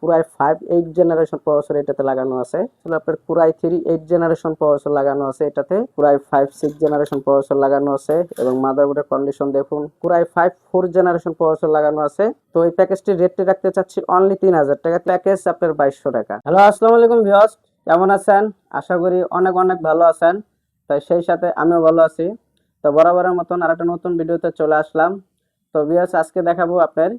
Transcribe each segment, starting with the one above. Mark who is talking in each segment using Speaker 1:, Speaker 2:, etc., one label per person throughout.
Speaker 1: পুরাই five eight generation processor এটাতে লাগানো আছে। আসলে আপনার পুরাই থ্রি এইট জেনারেশন প্রসেসর লাগানো আছে এটাতে। পুরাই ফাইভ সিক্স জেনারেশন প্রসেসর লাগানো আছে এবং মাদারবোর্ডের কন্ডিশন দেখুন। পুরাই ফাইভ ফোর জেনারেশন প্রসেসর লাগানো আছে। তো এই প্যাকেজটির রেটটি রাখতে চাচ্ছি অনলি তিন হাজার টাকা। প্যাকেজ আপনার বাইশশো টাকা। হ্যালো আসসালামু আলাইকুম ভিউয়ার্স কেমন আছেন? আশা করি অনেক অনেক ভালো আছেন। তাই সেই সাথে আমিও ভালো আছি। তো বরাবরের মতন আর একটা নতুন ভিডিওতে চলে আসলাম। তো ভিউয়ার্স আজকে দেখাবো আপনার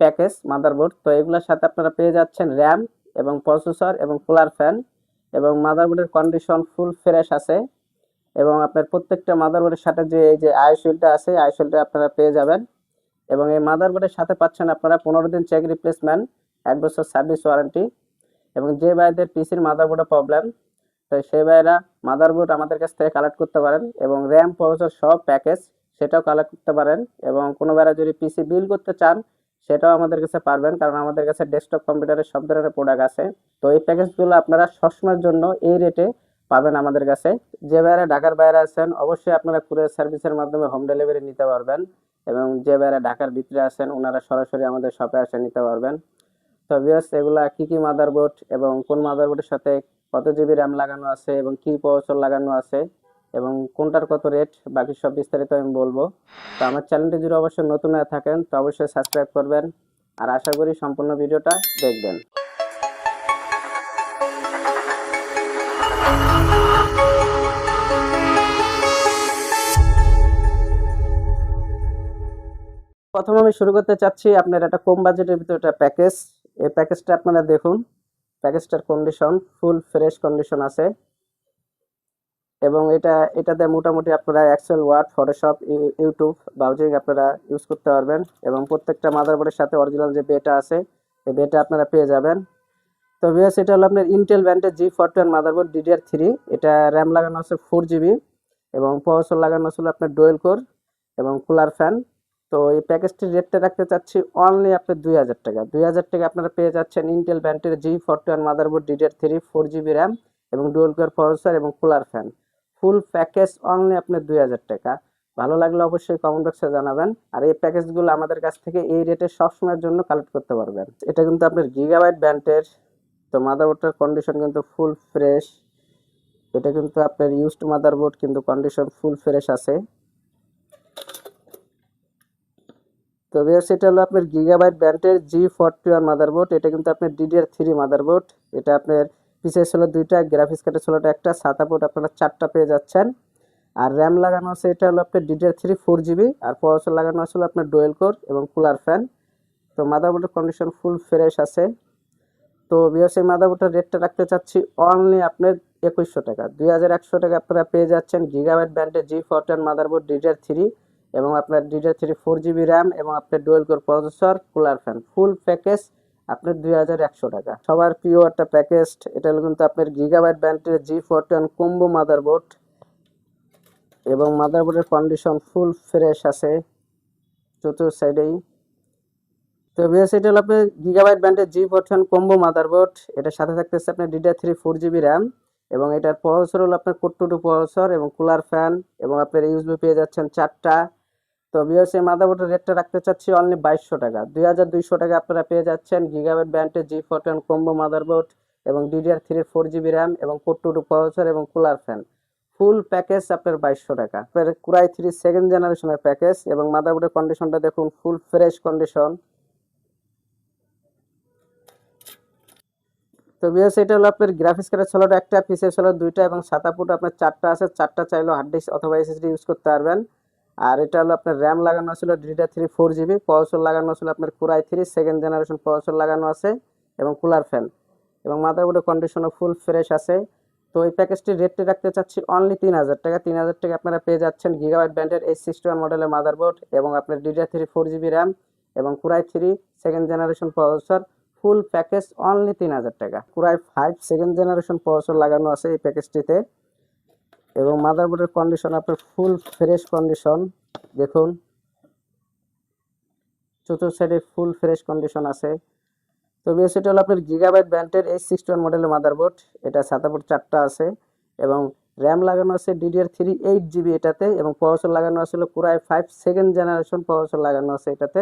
Speaker 1: প্যাকেজ মাদারবোর্ড তো এগুলোর সাথে আপনারা পেয়ে যাচ্ছেন র্যাম এবং প্রসেসর এবং কুলার ফ্যান এবং মাদারবোর্ডের কন্ডিশন ফুল ফ্রেশ আছে এবং আপনার প্রত্যেকটা মাদারবোর্ডের সাথে যে এই যে আইসুলটা আছে আইসুলটা আপনারা পেয়ে যাবেন এবং এই মাদারবোর্ডের সাথে পাচ্ছেন আপনারা পনেরো দিন চেক রিপ্লেসমেন্ট এক বছর সার্ভিস ওয়ারেন্টি এবং যে ভাইদের পিসির মাদারবোর্ডে প্রবলেম তো সেই ভাইরা মাদারবোর্ড আমাদের কাছ থেকে কালেক্ট করতে পারেন এবং র্যাম প্রসেসর সব প্যাকেজ সেটাও কালেক্ট করতে পারেন এবং কোনো ভাইরা যদি পিসি বিল করতে চান সেটাও আমাদের কাছে পারবেন, কারণ আমাদের কাছে ডেস্কটপ কম্পিউটারের সব ধরনের প্রোডাক্ট আছে। তো এই প্যাকেজগুলো আপনারা সবসময়ের জন্য এই রেটে পাবেন আমাদের কাছে। যে বাইরে ঢাকার বাইরে আছেন, অবশ্যই আপনারা কুরিয়ার সার্ভিসের মাধ্যমে হোম ডেলিভারি নিতে পারবেন এবং যে বাইরে ঢাকার ভিতরে আছেন, ওনারা সরাসরি আমাদের শপে আসে নিতে পারবেন। তো বিয়াস এগুলা কি কি মাদারবোর্ড এবং কোন মাদারবোর্ডের সাথে কত জিবি র্যাম লাগানো আছে এবং কি প্রসেসর লাগানো আছে এবং কোনটার কত রেট বাকি সব বিস্তারিত আমি বলব। তো আমার চ্যানেলটি যদি অবশ্যই নতুন হয়ে থাকেন, তো অবশ্যই সাবস্ক্রাইব করবেন। আর আশা করি সম্পূর্ণ ভিডিওটা দেখবেন। প্রথম আমি শুরু করতে চাচ্ছি আপনার একটা কম বাজেটের ভিতরে একটা প্যাকেজ এই প্যাকেজটা আপনারা দেখুন। প্যাকেজটার কন্ডিশন ফুল ফ্রেশ কন্ডিশন আছে। এবং এটা এটাতে মোটামুটি আপনারা Excel Word Photoshop YouTube browsing আপনারা ইউজ করতে পারবেন। এবং প্রত্যেকটা মাদারবোর্ডের সাথে অরিজিনাল যে বেটা আছে, এই বেটা আপনারা পেয়ে যাবেন। তো বিএস এটা হলো আপনার ইন্টেল ব্র্যান্ডের G forty one motherboard DDR three এটা র্যাম লাগানো আছে ফোর জিবি এবং প্রসেসর লাগানো ছিল আপনার ডোয়েল কোর এবং কুলার ফ্যান তো এই প্যাকেজটির রেটটা রাখতে চাচ্ছি অনলি আপনার দুই হাজার টাকা। দুই হাজার টাকা আপনারা পেয়ে যাচ্ছেন ইন্টেল ব্র্যান্ডের G forty one motherboard DDR three four GB RAM এবং ডুয়েল কোর প্রসেসর এবং cooler fan full package only আপনার দুই হাজার টাকা। ভালো লাগলে অবশ্যই কমেন্ট বক্সে জানাবেন। আর এই প্যাকেজগুলো আমাদের কাছ থেকে এই রেটে সবসময়ের জন্য কালেক্ট করতে পারবেন। এটা কিন্তু আপনার গিগাবাইট ব্র্যান্ডের তো মাদারবোর্ডটার কন্ডিশন কিন্তু ফুল ফ্রেশ এটা কিন্তু আপনার ইউজড মাদারবোর্ড কিন্তু কন্ডিশন ফুল ফ্রেশ আছে। তো বিয়ার্স এটা হলো আপনার গিগাবাইট ব্র্যান্ডের জি ফোরটি ওয়ান মাদারবোর্ড এটা কিন্তু আপনার ডিডিআর থ্রি মাদারবোর্ড এটা আপনার পিসের ছিল দুইটা, গ্রাফিক্স কার্ডের ছিল একটা সাতা পোর্ট আপনারা চারটা পেয়ে যাচ্ছেন। আর র্যাম লাগানো আছে, এটা হলো আপনার ডিডিআর থ্রি ফোর জিবি আর প্রসেসর লাগানো আছে হলো আপনার ডোয়েল কোর এবং কুলার ফ্যান তো মাদারবোর্ডের কন্ডিশন ফুল ফ্রেশ আছে। তো এই মাদারবোর্ডের রেটটা রাখতে চাচ্ছি অনলি আপনার একুশশো টাকা। দুই হাজার একশো টাকা আপনারা পেয়ে যাচ্ছেন গিগাবাইট ব্র্যান্ডের G fourteen motherboard DDR three এবং আপনার DDR three four GB RAM এবং আপনার dual core processor cooler fan full package আপনার দুই হাজার একশো টাকা। সবার প্রিয় একটা প্যাকেজ এটা হলো কিন্তু আপনার গিগাবাইট ব্র্যান্ডের জি ফোরটেন কম্বো মাদারবোর্ড এবং মাদারবোর্ডের কন্ডিশন ফুল ফ্রেশ আছে চতুর সাইডেই তো বিএস এটা হলো আপনার গিগাবাইট ব্র্যান্ডের জি ফোরটেন কম্বো মাদারবোর্ড এটার সাথে থাকতেছে আপনার DDR three four GB RAM এবং এটার প্রসেসর হলো আপনার কোট্টু টু প্রসেসর এবং কুলার ফ্যান এবং আপনার ইউএসবি পেয়ে যাচ্ছেন চারটা। তো বিএস এই মাদারবোর্ডের রেটটা রাখতে চাচ্ছি অনলি বাইশশো টাকা। দুই হাজার দুইশো টাকা আপনারা পেয়ে যাচ্ছেন গিগাবাইট ব্র্যান্ডের জি ফোরটেন কম্বো মাদারবোর্ড এবং DDR three four GB RAM এবং কোট্টু টু প্রসেসর এবং কুলার ফ্যান ফুল প্যাকেজ আপনার বাইশশো টাকা। আপনার কুরাই থ্রি সেকেন্ড জেনারেশনের প্যাকেজ এবং মাদারবোর্ডের কন্ডিশনটা দেখুন ফুল ফ্রেশ কন্ডিশন তো বিএস এটা হলো আপনার গ্রাফিক্স কার্ডের ছিল একটা পিসের ছিল দুইটা এবং সাতা ফুট আপনার চারটা আছে। চারটা চাইলেও হার্ড ডিস্ক অথবা এসএসডি ইউজ করতে পারবেন। আর এটা হলো আপনার র্যাম লাগানো ছিল DDR three four GB processor লাগানো ছিল আপনার core i three second generation processor লাগানো আছে এবং কুলার ফ্যান এবং মাদারবোর্ডের কন্ডিশনও ফুল ফ্রেশ আছে। তো এই প্যাকেজটির রেটটি রাখতে চাচ্ছি অনলি তিন হাজার টাকা। তিন হাজার টাকা আপনারা পেয়ে যাচ্ছেন গিগাবাইট ব্র্যান্ডের এইচ সিক্সটি ওয়ান মডেলের মাদারবোর্ড এবং আপনার DDR three four GB RAM এবং core i three second generation processor full package only তিন হাজার টাকা। Core i five second generation processor লাগানো আছে এই প্যাকেজটিতে এবং মাদারবোর্ডের কন্ডিশন আপনার ফুল ফ্রেশ কন্ডিশন দেখুন। চতুর সাইডে ফুল ফ্রেশ কন্ডিশন আছে। তো বেশ এটা হলো আপনার গিগাবাইট ব্র্যান্ডের এইচ সিক্সটি ওয়ান মডেলের মাদারবোর্ড এটা সাতাপুর চারটা আছে। এবং র্যাম লাগানো আছে ডিডিআর থ্রি এইট জিবি এটাতে, এবং প্রসেসর লাগানো আছে হলো core i five second generation processor লাগানো আছে এটাতে।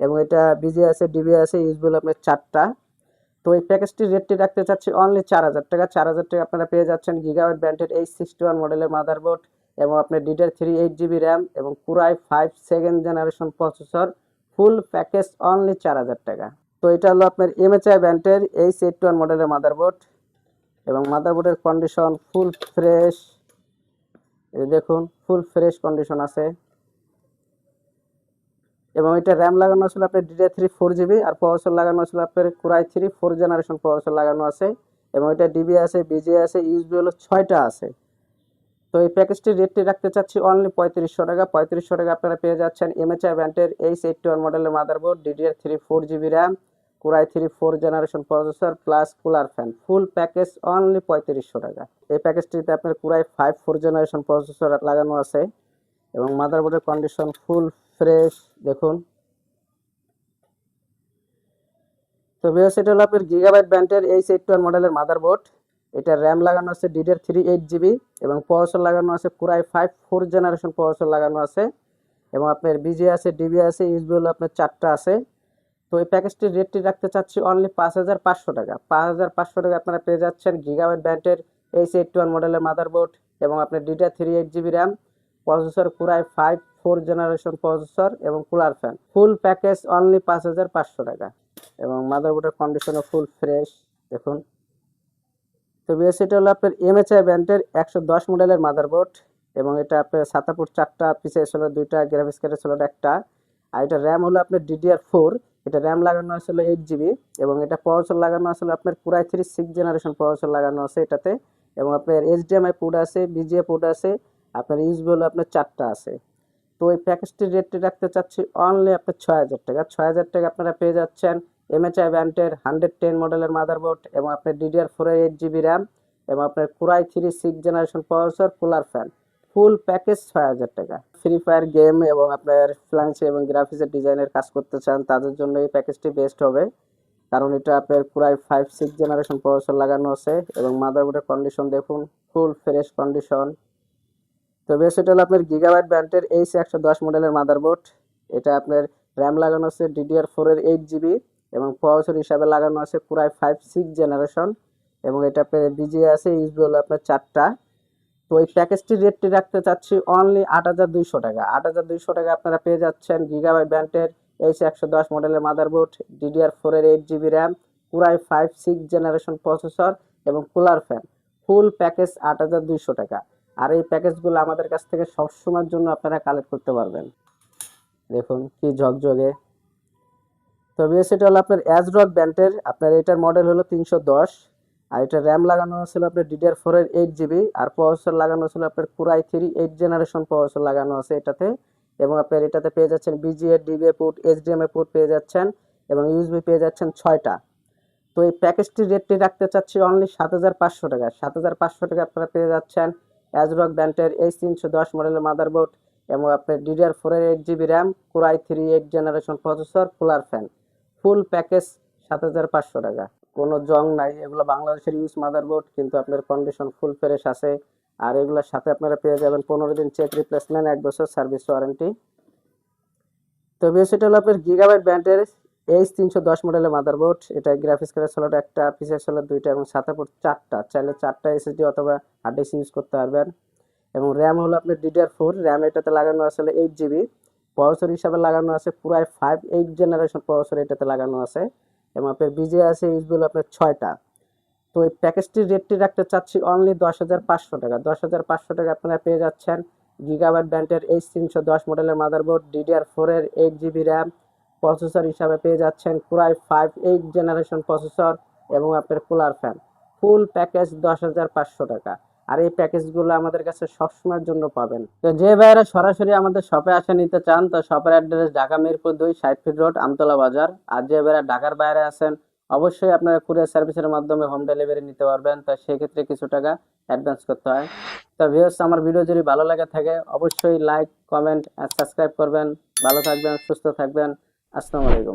Speaker 1: এবং এটা বিজি আছে ডিবি আছে ইউজবুল আপনার চারটা। তো এই প্যাকেজটির রেটটি রাখতে চাচ্ছি অনলি চার হাজার টাকা। চার হাজার টাকা আপনারা পেয়ে যাচ্ছেন গিগাওয়াট ব্র্যান্ডের এইচ সিক্সটি ওয়ান মডেলের মাদারবোর্ড এবং আপনার DDR three eight GB RAM এবং core i five second generation processor full package only চার হাজার টাকা। তো এটা হলো আপনার এমএচআই ব্র্যান্ডের এইচ এইট ওয়ান মডেলের মাদারবোর্ড এবং মাদারবোর্ডের কন্ডিশন ফুল ফ্রেশ দেখুন ফুল ফ্রেশ কন্ডিশন আছে। এবং এটা র্যাম লাগানো ছিল আপনার ডিডি থ্রি ফোর জিবি আর প্রসেসর লাগানো ছিল আপনার core i three four generation processor লাগানো আছে এবং এটা ডিবি আছে বিজি আছে ইউসবি হলো ছয়টা আছে। তো এই প্যাকেজটির রেটটি রাখতে চাচ্ছি অনলি পঁয়ত্রিশশো টাকা। পঁয়ত্রিশশো টাকা আপনারা পেয়ে যাচ্ছেন এমএচআই ব্র্যান্ডের এইচ এইটটি ওয়ান মডেলের motherboard DDR three four GB RAM core i three four generation processor plus cooler fan full package only পঁয়ত্রিশশো টাকা। এই প্যাকেজটিতে আপনার core i five four generation processor লাগানো আছে এবং মাদারবোর্ডের কন্ডিশন ফুল ফ্রেশ, দেখুন। তো বিএস এটা হলো আপনার গিগাবাইট ব্র্যান্ডের এইচ এইট ওয়ান মডেলের মাদারবোর্ড এটা র্যাম লাগানো আছে ডিডের থ্রি এইট জিবি এবং প্রসেসর লাগানো আছে core i five four generation processor লাগানো আছে। এবং আপনার বিজি আছে ডিবি আছে ইউসবি হলো আপনার চারটা আছে। তো এই প্যাকেজটির রেটটি রাখতে চাচ্ছি অনলি পাঁচ হাজার পাঁচশো টাকা। পাঁচ হাজার পাঁচশো টাকা আপনারা পেয়ে যাচ্ছেন গিগাবাইট ব্যান্ডের এইচ এইট ওয়ান মডেলের মাদারবোর্ড এবং আপনার DDR three eight GB RAM processor core i five, four generation processor এবং cooler fan. Full package only পাঁচ হাজার পাঁচশো টাকা। এবং মাদারবোর্ডের কন্ডিশনও ফুল ফ্রেশ, দেখুন। তো বিএস এটা হলো আপনার এমএচআই ব্র্যান্ডের একশো দশ মডেলের মাদারবোর্ড এবং এটা আপনার সাতাপুর চারটা পিসে ছিল দুইটা গ্রাফিক্স কার্ডে ছিল একটা। আর এটা র্যাম হলো আপনার ডিডিআর ফোর এটা র্যাম লাগানো আছিল এইট জিবি এবং এটা প্রসেসর লাগানো আসলে আপনার core i three six generation processor লাগানো আছে এটাতে। এবং আপনার এইচডিএমআই পোর্ট আছে বিজিএ পোর্ট আছে আপনার ইউজবি হলো আপনার চারটা আছে। তো এই প্যাকেজটির রেটটি রাখতে চাচ্ছি অনলি আপনার ছয় হাজার টাকা। ছয় হাজার টাকা আপনারা পেয়ে যাচ্ছেন এমএচআই ব্র্যান্ডের হান্ড্রেড টেন মডেলের মাদারবোর্ড এবং আপনার ডিডিআর ফোরের এইট জিবি র্যাম এবং আপনার core i three six generation processor cooler fan full package ছয় হাজার টাকা। ফ্রি ফায়ার গেম এবং আপনার ফ্লান্সি এবং গ্রাফিক্সের ডিজাইনের কাজ করতে চান, তাদের জন্য এই প্যাকেজটি বেস্ট হবে। কারণ এটা আপনার core i five six generation processor লাগানো আছে এবং মাদারবোর্ডের কন্ডিশন দেখুন ফুল ফ্রেশ কন্ডিশন তো বেশ এটা হলো আপনার গিগাবাইট ব্র্যান্ডের এইচ একশো দশ মডেলের মাদারবোর্ড এটা আপনার র্যাম লাগানো আছে ডিডিআর ফোরের এইট জিবি এবং প্রসেসর হিসাবে লাগানো আছে পুরাই ফাইভ সিক্স জেনারেশন এবং এটা আপনার বিজি আছে ইউজবি হলো আপনার চারটা। তো এই প্যাকেজটির রেটটি রাখতে চাচ্ছি অনলি আট হাজার দুইশো টাকা। আট হাজার দুইশো টাকা আপনারা পেয়ে যাচ্ছেন গিগাবাইট ব্র্যান্ডের এইচ একশো দশ মডেলের মাদারবোর্ড ডিডিআর ফোরের eight GB RAM core i five six generation processor এবং কুলার ফ্যান ফুল প্যাকেজ আট হাজার দুইশো টাকা। আর এই প্যাকেজগুলো আমাদের কাছ থেকে সবসময়ের জন্য আপনারা কালেক্ট করতে পারবেন। দেখুন কি ঝকঝকে। তো বিএস, এটা হলো আপনার অ্যাজরক ব্র্যান্ডের আপনার এটার মডেল হলো তিনশো দশ, আর এটা র্যাম লাগানো ছিল আপনার ডিডিআর ফোরের এইট জিবি আর প্রসেসর লাগানো ছিল আপনার core i three eight generation processor লাগানো আছে এটাতে, এবং আপনার এটাতে পেয়ে যাচ্ছেন বিজিএ ডিবিএ পোর্ট এইচডিএমআই পোর্ট পেয়ে যাচ্ছেন, এবং ইউএসবি পেয়ে যাচ্ছেন ছয়টা। তো এই প্যাকেজটির রেটটি রাখতে চাচ্ছি অনলি সাত হাজার পাঁচশো টাকা। সাত হাজার পাঁচশো টাকা আপনারা পেয়ে যাচ্ছেন অ্যাজরক ব্র্যান্ডের এইচ তিনশো দশ মডেলের মাদারবোর্ড এবং আপনার ডিডিআর ফোরের eight GB RAM core i three eight generation processor cooler fan full package সাত হাজার পাঁচশো টাকা। কোনো জং নাই, এগুলো বাংলাদেশের ইউজ মাদারবোর্ড কিন্তু আপনার কন্ডিশন ফুল ফ্রেশ আছে। আর এগুলোর সাথে আপনারা পেয়ে যাবেন পনেরো দিন চেক রিপ্লেসমেন্ট এক বছর সার্ভিস ওয়ারেন্টি তো বেশ, এটা হলো আপনার গিগাবাইট ব্র্যান্ডের এইচ তিনশো দশ মডেলের মাদারবোর্ড এটা গ্রাফিক্স কার্ডের সোলার একটা পিসের সোলার দুইটা এবং সাথে পর চারটা। চাইলে চারটা এসএসডি অথবা হার্ড ডিস্ক ইউজ করতে পারবেন। এবং র্যাম হলো আপনার ডিডিআর ফোর র্যাম এটাতে লাগানো আসলে এইট জিবি প্রসেসর হিসাবে লাগানো আছে পুরাই ফাইভ এইট জেনারেশন প্রসেসর এটাতে লাগানো আছে। এবং আপনার বিজে আছে ইউজবি হলো আপনার ছয়টা। তো এই প্যাকেজটির রেটটি রাখতে চাচ্ছি অনলি দশ হাজার পাঁচশো টাকা। দশ হাজার পাঁচশো টাকা আপনারা পেয়ে যাচ্ছেন গিগাবাইট ব্যান্ডের এইচ তিনশো দশ মডেলের মাদারবোর্ড ডিডিআর ফোরের এইট জিবি র্যাম প্রসেসর হিসাবে পেয়ে যাচ্ছেন core i five eight generation processor এবং আপনার কুলার ফ্যান। ফুল প্যাকেজ দশ হাজার পাঁচশো টাকা। আর এই প্যাকেজগুলো আমাদের কাছে সবসময়ের জন্য পাবেন। তো যে ভাইয়েরা সরাসরি আমাদের শপে আসে নিতে চান, তো শপের অ্যাড্রেস ঢাকা মিরপুর দুই ষাট ফিট রোড, আমতলা বাজার। আর যে ভাইয়েরা ঢাকার বাইরে আছেন, অবশ্যই আপনারা কুরিয়ার সার্ভিসের মাধ্যমে হোম ডেলিভারি নিতে পারবেন। তো সেক্ষেত্রে কিছু টাকা অ্যাডভান্স করতে হয়। তো ভিউস আমার ভিডিও যদি ভালো লাগে থাকে, অবশ্যই লাইক কমেন্ট আর সাবস্ক্রাইব করবেন। ভালো থাকবেন, সুস্থ থাকবেন। আসসালামু আলাইকুম।